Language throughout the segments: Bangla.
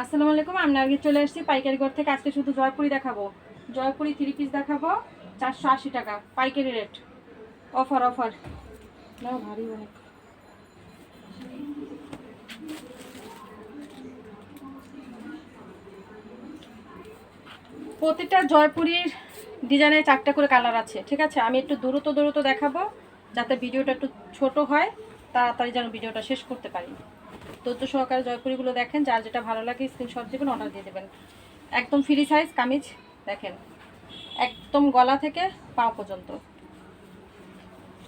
আসসালামু আলাইকুম আমি আগে চলে এসেছি পাইকারি ঘর থেকে। আজকে শুধু জয়পুরি দেখাবো। জয়পুরি থ্রি পিস দেখাবো, চারশো আশি টাকা, পাইকারি রেট অফার অফার না, ভারী অনেক। প্রতিটা জয়পুরির ডিজাইনে চারটা করে কালার আছে, ঠিক আছে? আমি একটু দ্রুত দ্রুত দেখাবো, যাতে ভিডিওটা একটু ছোট হয়, তাড়াতাড়ি যেন ভিডিওটা শেষ করতে পারি। তথ্য সহকারে জয়পুরিগুলো দেখেন, যার যেটা ভালো লাগে স্ক্রিনশট দেবেন অর্ডার দিয়ে দেবেন। একদম ফ্রি সাইজ কামিজ, দেখেন। একদম গলা থেকে পা পর্যন্ত।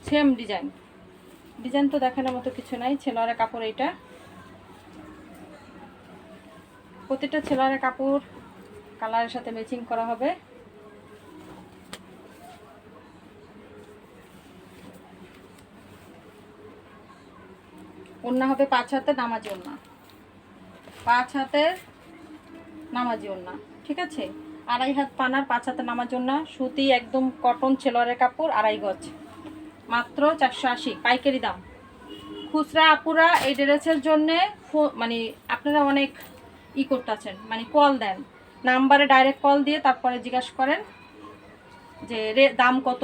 সেম ডিজাইন ডিজাইন তো দেখানোর মতো কিছু নাই, ছেলোয়ারের কাপড় এইটা। প্রতিটা ছেলোয়ারের কাপড় কালারের সাথে ম্যাচিং করা হবে। ওন্না হবে পাঁচ হাতে নামাজি ওন্না পাঁচ হাতের নামাজি ওন্না ঠিক আছে? আড়াই হাত পানার পাঁচ হাতে নামাজি ওন্না সুতি একদম কটন ছেলোয়ারের কাপড়, আড়াই গজ। মাত্র চারশো আশি, পাইকারি দাম। খুচরা আপুরা এই ড্রেসের জন্যে মানে আপনারা অনেক ই করতেছেন মানে কল দেন। নাম্বারে ডাইরেক্ট কল দিয়ে তারপরে জিজ্ঞাসা করেন যে রে, দাম কত?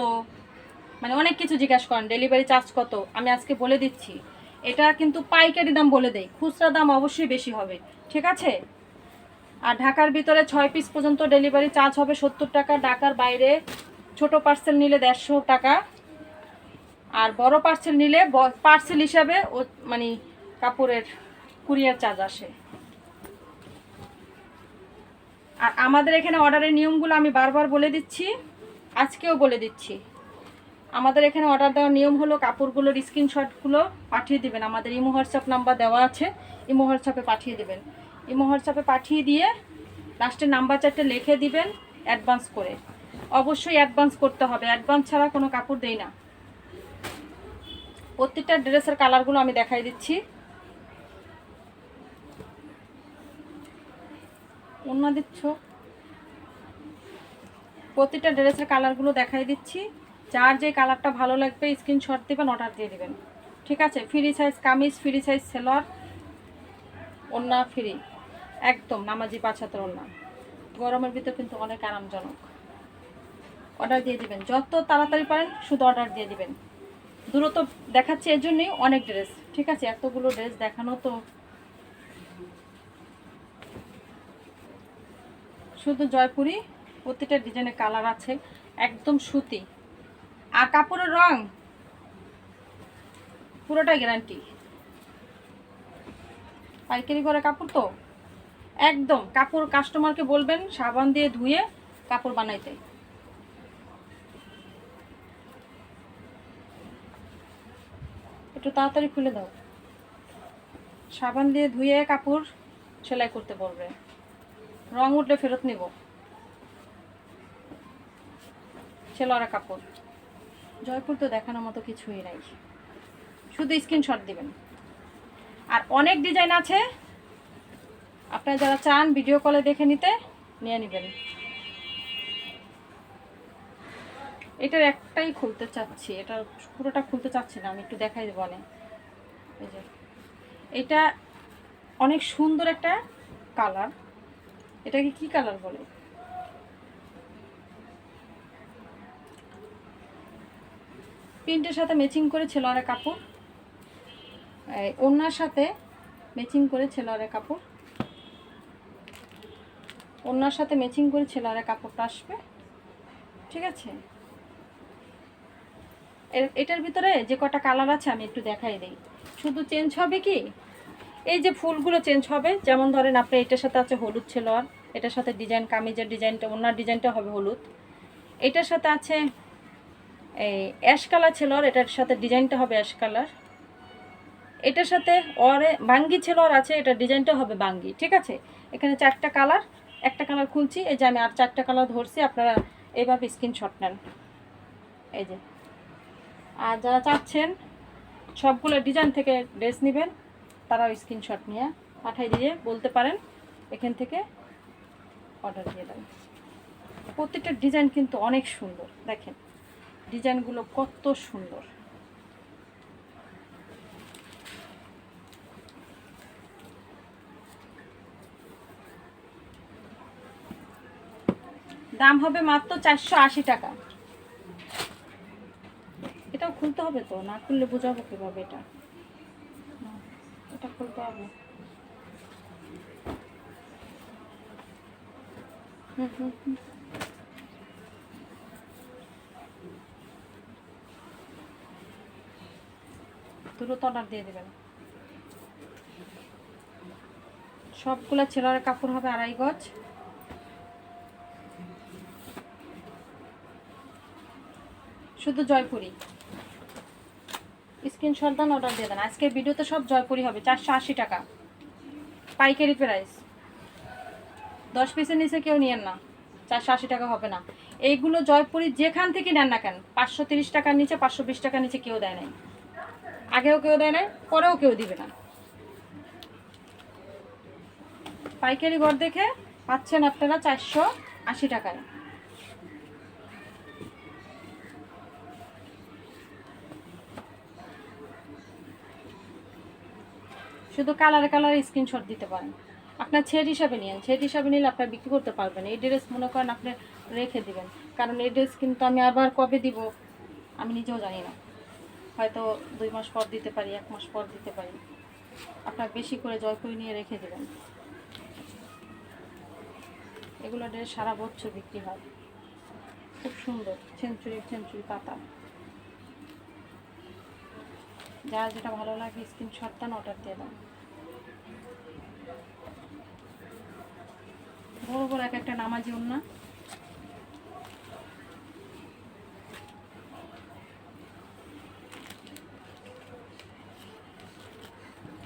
মানে অনেক কিছু জিজ্ঞাসা করেন, ডেলিভারি চার্জ কত? আমি আজকে বলে দিচ্ছি। এটা কিন্তু পাইকারি দাম বলে দেয়। খুচরা দাম অবশ্যই বেশি হবে। ঠিক আছে? আর ঢাকার ভিতরে ছয় পিস পর্যন্ত ডেলিভারি চার্জ হবে সত্তর টাকা। ঢাকার বাইরে ছোট পার্সেল নিলে দেড়শো টাকা। আর বড় পার্সেল নিলে পার্সেল হিসাবে ও মানে কাপড়ের কুরিয়ার চার্জ আসে। আর আমাদের এখানে অর্ডারের নিয়মগুলো আমি বারবার বলে দিচ্ছি, আজকেও বলে দিচ্ছি। আমাদের এখানে অর্ডার দেওয়ার নিয়ম হলো কাপড়গুলোর স্ক্রিনশটগুলো পাঠিয়ে দিবেন। আমাদের ইমো হোয়াটসঅ্যাপ নাম্বার দেওয়া আছে, ইমো হোয়াটসঅ্যাপে পাঠিয়ে দিবেন। ইমো হোয়াটসঅ্যাপে পাঠিয়ে দিয়ে লাস্টে নাম্বার চারটে লিখে দিবেন অ্যাডভান্স করে। অবশ্যই অ্যাডভান্স করতে হবে। অ্যাডভান্স ছাড়া কোনো কাপড় দেই না। প্রত্যেকটা ড্রেসের কালারগুলো আমি দেখাই দিচ্ছি। অন্য দিচ্ছ প্রতিটা ড্রেসের কালারগুলো দেখাই দিচ্ছি। যার যে কালারটা ভালো লাগবে স্ক্রিনশট দেবেন অর্ডার দিয়ে দিবেন। ঠিক আছে? Free size kameez free size Sailor ওন্না ফ্রি একদম নামাজি পাঁচ হাতের ওন্না গরমের ভিতর কিন্তু অনেক আরামজনক। অর্ডার দিয়ে দিবেন। যত তাড়াতাড়ি পারেন, শুধু অর্ডার দিয়ে দিবেন। দূরত্ব দেখাচ্ছে এর জন্যই অনেক ড্রেস ঠিক আছে? এতগুলো ড্রেস দেখানো তো শুধু জয়পুরি, প্রতিটা ডিজাইনের কালার আছে, একদম সুতি। আর কাপড়ের রং? পুরোটাই গ্যারান্টি পাইকারি করে কাপড় তো? একদম, কাপড় কাস্টমারকে বলবেন, সাবান দিয়ে ধুয়ে কাপড় বানাইতে। একটু তাড়াতাড়ি খুলে দাও। সাবান দিয়ে ধুয়ে কাপড় সেলাই করতে বলবে। রং উঠলে ফেরত নিব। ছেলেরা কাপড়। জয়পুর তো দেখানোর মতো কিছুই নাই। শুধু স্ক্রিনশট দিবেন। আর অনেক ডিজাইন আছে। আপনারা যারা চান ভিডিও কলে দেখে নিতে, নিয়ে নেবেন। এটার একটাই খুলতে চাচ্ছি। এটা পুরোটা খুলতে চাচ্ছি না, আমি একটু দেখাই দেবো অনেক। এই যে, এটা অনেক সুন্দর একটা কালার এটাকে কি কালার বলে? প্রিন্টের সাথে ম্যাচিং করে ছেলোয়ারের কাপড়। এই ওড়নার সাথে ম্যাচিং করে ছেলোয়ারের কাপড়। ওড়নার সাথে ম্যাচিং করে ছেলোয়ারের কাপড়টা আসবে। ঠিক আছে? এটার ভিতরে যে কটা কালার আছে আমি একটু দেখাই দিই। শুধু চেঞ্জ হবে কি? এই যে ফুলগুলো চেঞ্জ হবে, যেমন ধরেন আপনি এটার সাথে আছে হলুদ ছেলোয়ার, এটার সাথে ডিজাইন কামিজের ডিজাইনটা ওনার ডিজাইনটা হবে হলুদ। এটার সাথে আছে এই অ্যাশ কালার ছেলোয়ার এটার সাথে ডিজাইনটা হবে অ্যাশ কালার এটার সাথে অরে বাঙ্গি ছেলোয়ার আছে, এটার ডিজাইনটা হবে বাঙ্গি, ঠিক আছে? এখানে চারটা কালার একটা কালার খুলছি, এই যে আমি আর চারটা কালার ধরছি, আপনারা এইভাবে স্ক্রিনশট নেন। এই যে। আর যারা চাচ্ছেন, সবগুলো ডিজাইন থেকে ড্রেস নেবেন, তারাও স্ক্রিনশট নিয়ে পাঠাই দিয়ে বলতে পারেন, এখান থেকে অর্ডার দিয়ে দেবেন প্রত্যেকটা ডিজাইন কিন্তু অনেক সুন্দর, দেখেন। ডিজাইনগুলো কত সুন্দর। দাম হবে মাত্র চারশো আশি টাকা। এটাও খুলতে হবে তো? না খুললে বোঝাবো কীভাবে এটা? এটা খুলতে হবে। হুম হুম হুম। দ্রুত অর্ডার দিয়ে দেবেন। সবগুলো ছেলের কাপড় হবে আড়াই গজ। শুধু জয়পুরি। স্ক্রিনশট দেন, অর্ডার দিয়ে দেন। আজকের ভিডিওতে সব জয়পুরি হবে, চারশো আশি টাকা। পাইকারি প্রাইস। দশ পিসের নিচে কেউ নিয়েন না, চারশো আশি টাকা হবে না। এইগুলো জয়পুরি যেখান থেকে নেন না কেন, পাঁচশো তিরিশ টাকার নিচে, পাঁচশো বিশ টাকার নিচে কেউ দেয় নাই। আগেও কেউ দেয় নাই, পরেও কেউ দিবে না। পাইকারি ঘর দেখে পাচ্ছেন আপনারা চারশো আশি টাকায়। শুধু কালারে কালারে স্ক্রিনশট দিতে পারেন। আপনার ছেট হিসাবে নিন ছেট হিসাবে নিলে আপনার বিক্রি করতে পারবেন। এই ড্রেস মনে করেন আপনি রেখে দিবেন, কারণ এই ড্রেস কিন্তু আমি আবার কবে দিব আমি নিজেও জানি না। হয়তো দুই মাস পর দিতে পারি, এক মাস পর দিতে পারি। আপনার বেশি করে জয়পুরি নিয়ে রেখে দেবেন। এগুলো ড্রেস সারা বছর বিক্রি হয়। খুব সুন্দর সেঞ্চুরি সেঞ্চুরি পাতা। যার যেটা ভালো লাগে স্ক্রিনশট দেন অর্ডার দিয়ে দেন। বড় বড় এক একটা নামাজি না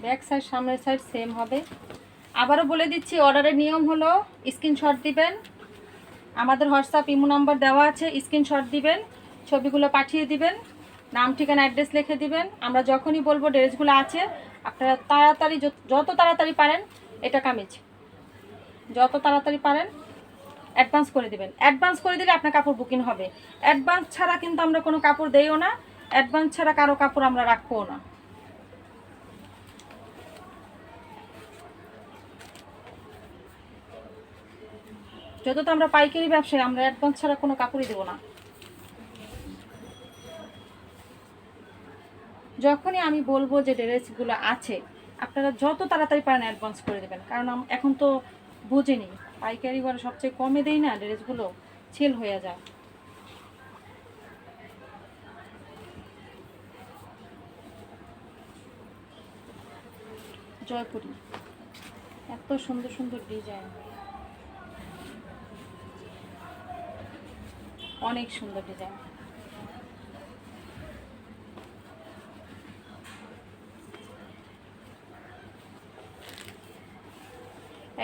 ব্যাক সাইড, সামনের সাইড সেম হবে। আবারও বলে দিচ্ছি অর্ডারের নিয়ম হলো স্ক্রিনশট দিবেন। আমাদের হোয়াটসঅ্যাপ ইমো নাম্বার দেওয়া আছে স্ক্রিনশট দিবেন, ছবিগুলো পাঠিয়ে দিবেন, নাম, ঠিকানা অ্যাড্রেস লিখে দিবেন। আমরা যখনই বলব ড্রেসগুলো আছে, আপনারা তাড়াতাড়ি যত- তাড়াতাড়ি পারেন, এটা কামিজ। যত তাড়াতাড়ি পারেন অ্যাডভান্স করে দিবেন। অ্যাডভান্স করে দিলে আপনার কাপড় বুকিং হবে। অ্যাডভান্স ছাড়া কিন্তু আমরা কোনো কাপড় দেইও না অ্যাডভান্স ছাড়া কারও কাপড় আমরা রাখব না। যত তো আমরা পাইকারি ব্যবসায়ী, আমরা অ্যাডভান্স ছাড়া কোনো কাপড়ই দেবো না। যখনই আমি বলব যে ড্রেসগুলো আছে, আপনারা যত তাড়াতাড়ি পারেন অ্যাডভান্স করে দেবেন। কারণ এখন তো বুঝেনি, পাইকারি ঘরে সবচেয়ে কমে দেই না, ড্রেসগুলো ছেল হয়ে যায়। জয়পুরি। এত সুন্দর সুন্দর ডিজাইন অনেক সুন্দর ডিজাইন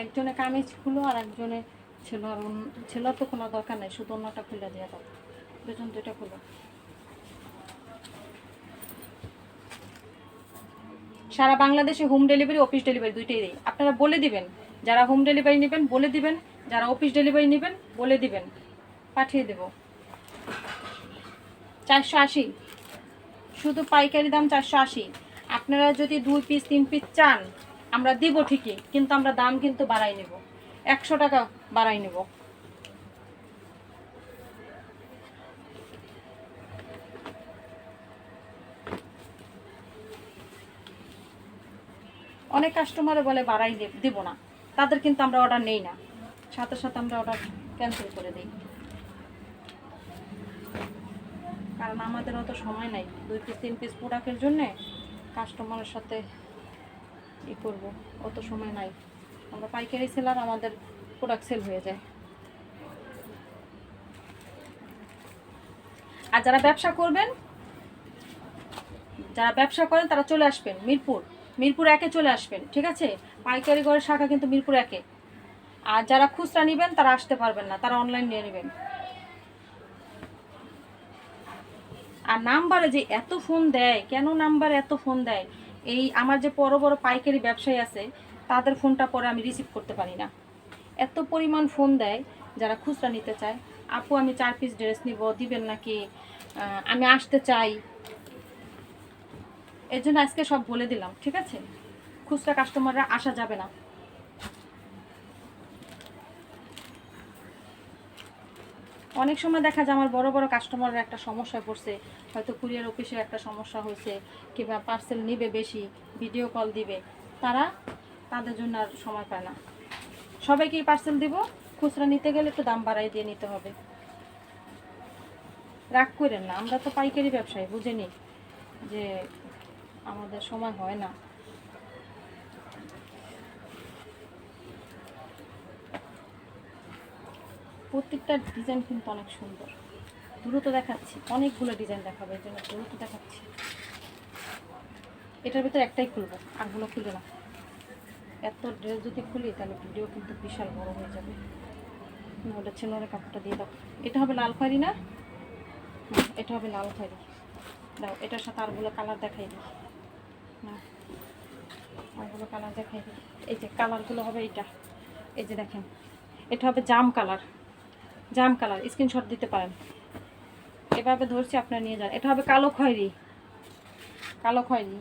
একজনে কামিজ খুলো আর একজনে ছিল আর ছিল তো কোনো দরকার নেই, শুধু অন্যটা খুলে দিয়ে দাও। দুজন দুইটা খুলো। সারা বাংলাদেশে হোম ডেলিভারি অফিস ডেলিভারি দুইটাই দেয়। আপনারা বলে দিবেন, যারা হোম ডেলিভারি নেবেন, বলে দিবেন, যারা অফিস ডেলিভারি নেবেন, বলে দিবেন। পাঠিয়ে দেব। চারশো আশি। শুধু পাইকারি দাম চারশো আশি। আপনারা যদি দুই পিস তিন পিস চান, আমরা দিব ঠিকই, কিন্তু আমরা দাম কিন্তু বাড়াই নেব। একশো টাকা বাড়াই নেব। অনেক কাস্টমারে বলে বাড়াই দিব না। তাদের কিন্তু আমরা অর্ডার নেই না। সাথে সাথে আমরা অর্ডার ক্যান্সেল করে দিই। কারণ আমাদের অত সময় নাই। দুই পিস তিন পিস প্রোডাক্টের জন্যে কাস্টমারের সাথে ই করব। অত সময় নাই। আমরা পাইকারি সেলার আমাদের প্রোডাক্ট সেল হয়ে যায়। আর যারা ব্যবসা করবেন, যারা ব্যবসা করেন, তারা চলে আসবেন মিরপুর। মিরপুর একে চলে আসবেন, ঠিক আছে? পাইকারি ঘরের শাখা কিন্তু মিরপুর একে। আর যারা খুচরা নেবেন, তারা আসতে পারবেন না, তারা অনলাইন নিয়ে নেবেন। আর নাম্বারে যে এত ফোন দেয়, কেন নাম্বারে এত ফোন দেয়? এই আমার যে বড় বড় পাইকারি ব্যবসায়ী আছে, তাদের ফোনটা পরে আমি রিসিভ করতে পারি না। এত পরিমাণ ফোন দেয় যারা খুচরা নিতে চায়। আপু, আমি চার পিস ড্রেস নিব, দিবেন নাকি? আমি আসতে চাই। এর জন্য আজকে সব বলে দিলাম, ঠিক আছে? খুচরা কাস্টমাররা আসা যাবে না। অনেক সময় দেখা যায় আমার বড় বড় কাস্টমারের একটা সমস্যায় পড়ছে, হয়তো কুরিয়ার অফিসের একটা সমস্যা হয়েছে কিংবা পার্সেল নিবে বেশি ভিডিও কল দিবে, তারা তাদের জন্য আর সময় পায় না। সবাইকেই পার্সেল দিব, খুচরা নিতে গেলে একটু দাম বাড়াই দিয়ে নিতে হবে। রাগ করেন না, আমরা তো পাইকারি ব্যবসায়ী, বুঝেনি যে আমাদের সময় হয় না। প্রত্যেকটা ডিজাইন কিন্তু অনেক সুন্দর। দ্রুত দেখাচ্ছি, অনেকগুলো ডিজাইন দেখাবো, এই জন্য দ্রুত দেখাচ্ছি। এটার ভিতরে একটাই খুলবো, আরগুলো খুলবে না। এত ড্রেস যদি খুলি, তাহলে ভিডিও কিন্তু বিশাল বড় হয়ে যাবে। ওটা ছেলের কাপড়টা দিয়ে দাও। এটা হবে লাল খয়েরি না? এটা হবে লাল খয়েরি। দাও, এটার সাথে আরগুলো কালার দেখাই দিই। না, আরগুলো কালার দেখাই দিই। এই যে কালারগুলো হবে এইটা। এই যে দেখেন, এটা হবে জাম কালার জাম কালার, স্ক্রিনশট দিতে পারেন। এভাবে ধরছি, আপনারা নিয়ে যান। এটা হবে কালো খয়েরি। কালো খয়েরি।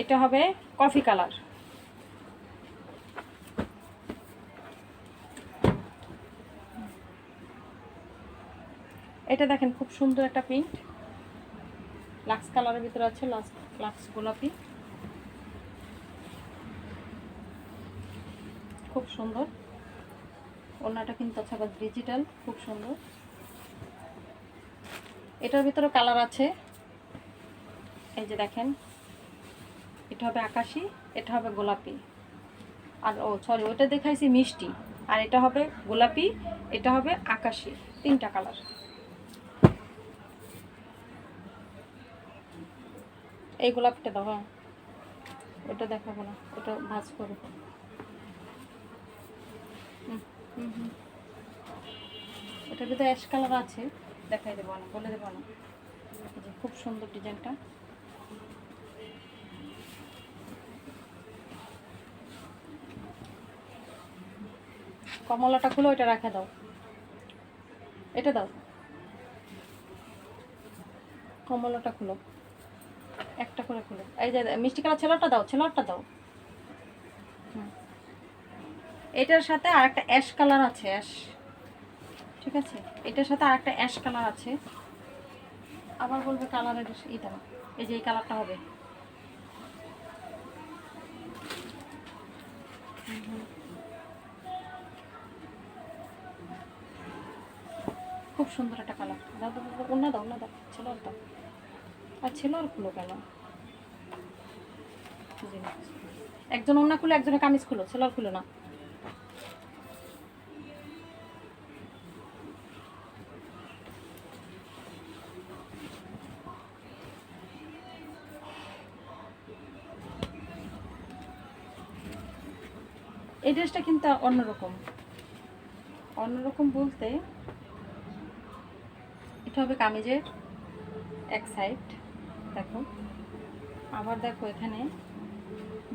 এটা হবে কফি কালার। এটা দেখেন, খুব সুন্দর একটা প্রিন্ট। লাক্স কালারের ভিতরে আছে লাক্স গোলাপি। খুব সুন্দর। ওনাটা কিন্তু আছে আবার ডিজিটাল খুব সুন্দর। এটার ভিতরে কালার আছে। এই যে দেখেন, এটা হবে আকাশি, এটা হবে গোলাপি। আর ও সরি ওটা দেখাইছি মিষ্টি। আর এটা হবে গোলাপি, এটা হবে আকাশি, তিনটা কালার এই গোলাপিটা দাও হ্যাঁ। ওটা দেখাবো না ওটা ভাজ করো এটার ভিতরে অ্যাশ কালার আছে, দেখাই দেবো না বলে দেবো না খুব সুন্দর ডিজাইনটা। কমলাটা খুলে ওইটা রাখা দাও। এটা দাও। কমলাটা খুলো। একটা করে খুলো। এই যে মিষ্টি কালার ছেলারটা দাও ছেলারটা দাও হুম। এটার সাথে আর একটা অ্যাশ কালার আছে অ্যাশ ঠিক আছে? এটার সাথে আর একটা অ্যাশ কালার আছে। আবার বলবে কালারের দাও এই যে এই কালারটা হবে। খুব সুন্দর একটা কালার দাও, অন্য দাও অন্য দাও। ছেলের দাও। আর ছেলের খুলো কেন? একজন অন্য খুলে একজনের কামিজ খুলো। ছেলের খুলো না। ড্রেসটা কিন্তু অন্যরকম। অন্যরকম বলতে এটা হবে কামিজের এক সাইড দেখো। আবার দেখো এখানে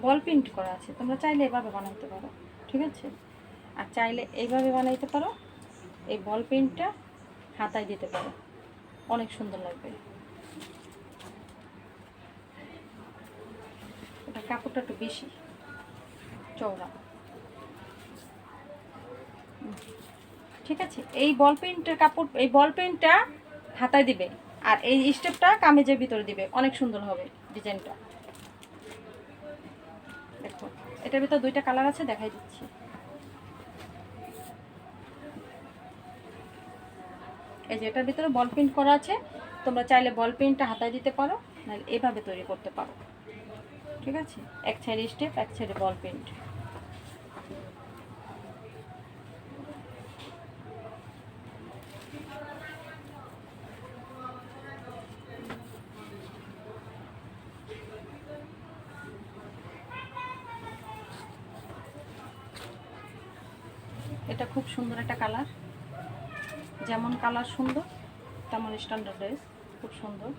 বল প্রিন্ট করা আছে। তোমরা চাইলে এভাবে বানাইতে পারো, ঠিক আছে? আর চাইলে এইভাবে বানাইতে পারো, এই বল প্রিন্টটা হাতায় দিতে পারো। অনেক সুন্দর লাগবে। এটা কাপড়টা একটু বেশি, চওড়া। ঠিক আছে, এই বল পেন্টের কাপড়, এই বল পেন্টটা হাতায় দিবে আর এই স্টেপটা কামিজের ভিতরে দিবে, অনেক সুন্দর হবে ডিজাইনটা দেখো, এটার ভিতর দুইটা কালার আছে, দেখাই দিচ্ছি। এই যে এটার ভিতরে বল প্রিন্ট করা আছে, তোমরা চাইলে বল প্রিন্টটা হাতায় দিতে পারো, নাহলে এভাবে তৈরি করতে পারো। ঠিক আছে, এক সাইডে স্টেপ এক সাইডে বল প্রিন্ট এটা খুব সুন্দর একটা কালার। যেমন কালার সুন্দর, তেমন স্ট্যান্ডার্ড ড্রেস খুব সুন্দর।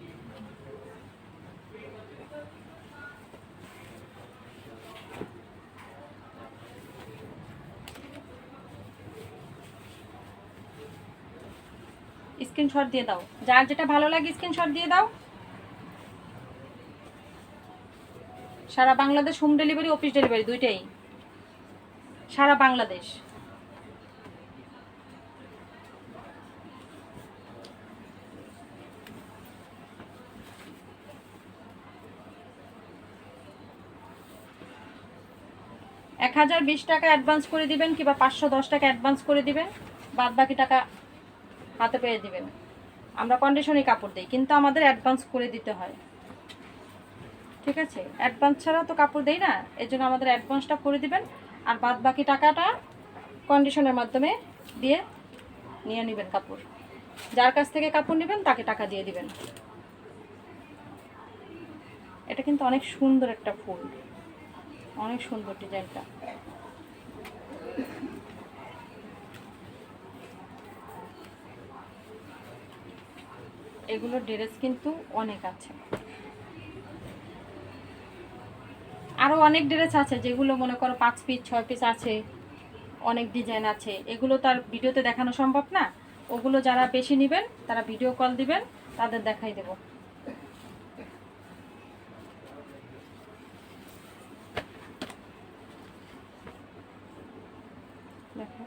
স্ক্রিনশট দিয়ে দাও। যার যেটা ভালো লাগে স্ক্রিনশট দিয়ে দাও। সারা Bangladesh home delivery office delivery দুইটাই। সারা বাংলাদেশ। এক হাজার বিশ টাকা অ্যাডভান্স করে দিবেন কিংবা পাঁচশো দশ টাকা অ্যাডভান্স করে দিবেন বাদ বাকি টাকা হাতে পেয়ে দিবেন। আমরা কন্ডিশনই কাপড় দিই, কিন্তু আমাদের অ্যাডভান্স করে দিতে হয়। ঠিক আছে? অ্যাডভান্স ছাড়া তো কাপড় দেই না, এর জন্য আমাদের অ্যাডভান্সটা করে দিবেন, আর বাদ বাকি টাকাটা কন্ডিশনের মাধ্যমে দিয়ে নিয়ে নেবেন কাপড়। যার কাছ থেকে কাপড় নেবেন, তাকে টাকা দিয়ে দিবেন। এটা কিন্তু অনেক সুন্দর একটা ফুল। অনেক সুন্দর ডিজাইনটা। এগুলোর ড্রেস কিন্তু অনেক আছে। আরও অনেক ড্রেস আছে যেগুলো মনে করো পাঁচ পিস ছয় পিস আছে, অনেক ডিজাইন আছে। এগুলো তার ভিডিওতে দেখানো সম্ভব না। ওগুলো যারা বেশি নেবেন, তারা ভিডিও কল দিবেন, তাদের দেখাই দেব। দেখো।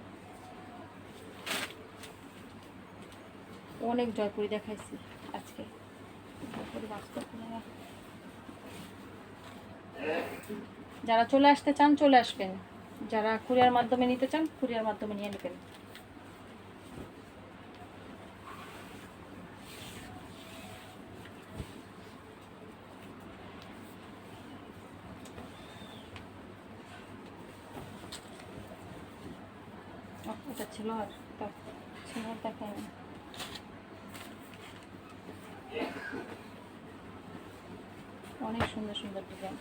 অনেক জয়পুরি দেখাইছি আজকে। যারা চলে আসতে চান, চলে আসবেন। যারা কুরিয়ার মাধ্যমে নিতে চান, কুরিয়ার মাধ্যমে নিয়ে নেবেন। এটা ছিল আর ছিল। অনেক সুন্দর সুন্দর ডিজাইন।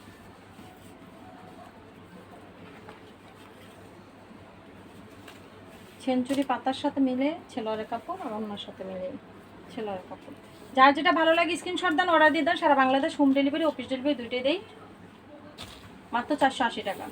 সেঞ্চুরি পাতার সাথে মিলে, ছেলোয়ারের কাপড় আর অন্যর সাথে মিলে, ছেলোয়ারের কাপড়। যার যেটা ভালো লাগে স্ক্রিনশট দেন অর্ডার দিয়ে দেন, সারা Bangladesh home delivery office delivery দুইটাই দেই। মাত্র চারশো আশি টাকা।